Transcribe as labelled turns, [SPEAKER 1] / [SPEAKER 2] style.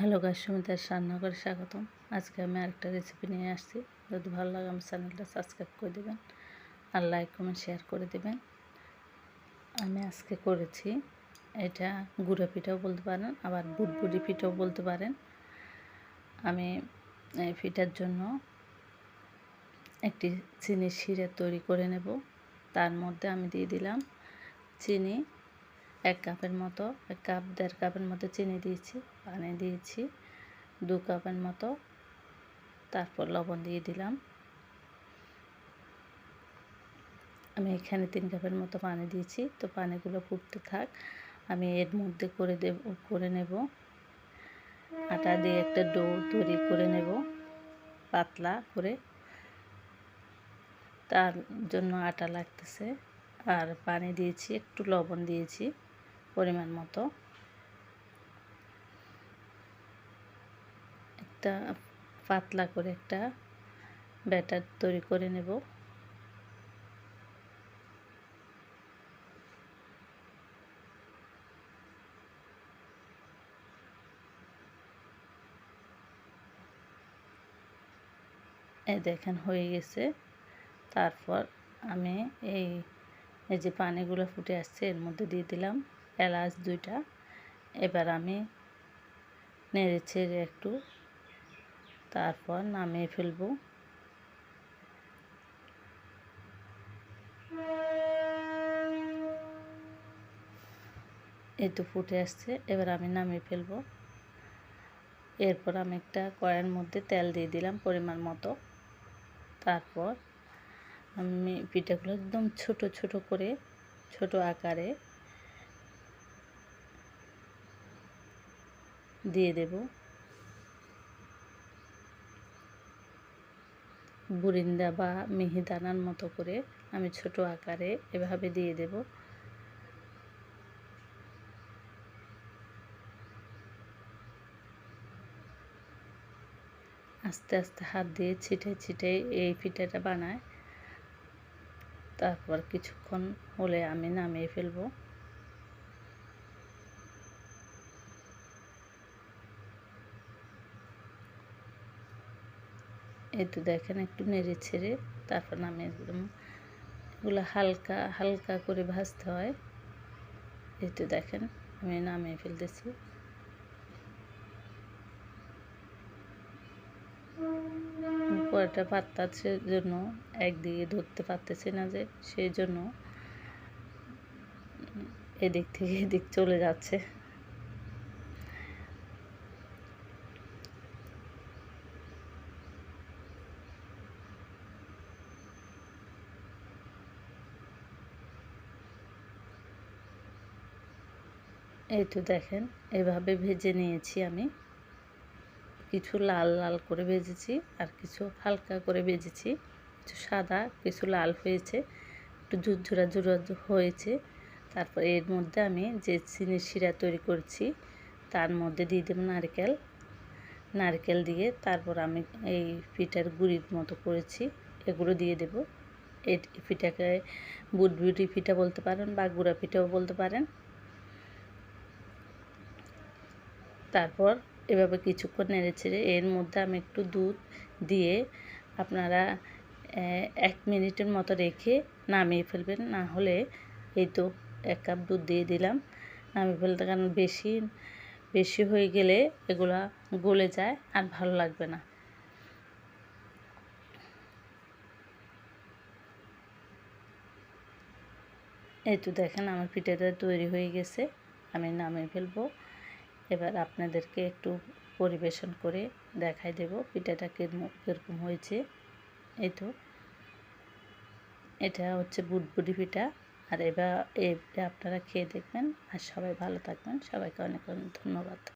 [SPEAKER 1] Hello গাছ সুমিতার রান্নাঘরে স্বাগতম। আজকে আমি আরেকটা রেসিপি নিয়ে আসছি। যদি ভালো লাগে আমার চ্যানেলটা সাবস্ক্রাইব করে দেবেন আর লাইক কমেন্ট শেয়ার করে দেবেন। আমি আজকে করেছি এটা গুঁড়ো পিঠাও বলতে পারেন, আবার বুটবুড়ি পিঠাও বলতে পারেন। আমি এই পিঠার জন্য একটি চিনির শিরে তৈরি করে নেব। তার মধ্যে আমি দিয়ে দিলাম চিনি এক কাপের মতো, এক কাপ, দেড় কাপের মতো চিনি দিয়েছি, পানি দিয়েছি, দু কাপের মতো। তারপর লবণ দিয়ে দিলাম। আমি এখানে তিন কাপের মতো পানি দিয়েছি। তো পানিগুলো ফুটতে থাক, আমি এর মধ্যে করে দেব, করে নেব। আটা দিয়ে একটা ডো তৈরি করে নেব, পাতলা করে। তার জন্য আটা লাগতেছে। আর পানি দিয়েছি, একটু লবণ দিয়েছি। পরিমাণ মতো। একটা পাতলা করে একটা ব্যাটার তৈরি করে নেব। এই দেখেন হয়ে গেছে। তারপর আমি এই এই যে পানিগুলো ফুটে আসছে, এর মধ্যে দিয়ে দিলাম। এলাচ দুইটা। এবার আমি নেড়ে ছেড়ে একটু তারপর নামিয়ে ফেলব। এই তো ফুটে আসছে, এবার আমি নামিয়ে ফেলব। এরপর আমি একটা কড়াইয়ের মধ্যে তেল দিয়ে দিলাম পরিমাণ মতো। তারপর আমি পিঠাগুলো একদম ছোট ছোট করে, ছোট আকারে দিয়ে দেব। বুরিন্দা বা মিহিদানার মতো করে আমি ছোট আকারে এভাবে দিয়ে দেব। আস্তে আস্তে হাত দিয়ে ছিটে ছিটে এই পিঠাটা বানায়। তারপর কিছুক্ষণ হলে আমি নামিয়ে ফেলব। এই তো দেখেন একটু নেড়ে ছেড়ে তারপর নামিয়ে দিলাম। এগুলো হালকা হালকা করে ভাজতে হয়। এই তো দেখেন আমি নামিয়ে ফেলতেছি। কয়টা পাত্তার জন্য একদিকে ধরতে পারতেছি না যে সেই জন্য এদিক থেকে এদিক চলে যাচ্ছে। এই তো দেখেন, এভাবে ভেজে নিয়েছি আমি। কিছু লাল লাল করে ভেজেছি আর কিছু হালকা করে ভেজেছি। কিছু সাদা, কিছু লাল হয়েছে, একটু ঝুরঝুরা ঝুরা হয়েছে। তারপর এর মধ্যে আমি যে চিনির শিরা তৈরি করছি, তার মধ্যে দিয়ে দেবো নারকেল। নারকেল দিয়ে তারপর আমি এই পিঠার গুড়ির মতো করেছি, এগুলো দিয়ে দেব। এই পিঠাকে বুটবুটি পিঠা বলতে পারেন বা গুঁড়া পিঠাও বলতে পারেন। তারপর এভাবে কিছুক্ষণ নেড়ে ছেড়ে এর মধ্যে আমি একটু দুধ দিয়ে আপনারা এক মিনিটের মতো রেখে নামিয়ে ফেলবেন। না হলে এই তো এক কাপ দুধ দিয়ে দিলাম, নামিয়ে ফেলতে কারণ বেশি বেশি হয়ে গেলে এগুলা গলে যায় আর ভালো লাগবে না। এই তো দেখেন আমার পিঠাটা তৈরি হয়ে গেছে, আমি নামিয়ে ফেলব। এবার আপনাদেরকে একটু পরিবেশন করে দেখাই দেব, পিঠাটা কীরকম হয়েছে। এই তো। এটা হচ্ছে বুটবুটি পিঠা। আর এবার এটা আপনারা খেয়ে দেখবেন। আর সবাই ভালো থাকবেন। সবাইকে অনেক অনেক ধন্যবাদ।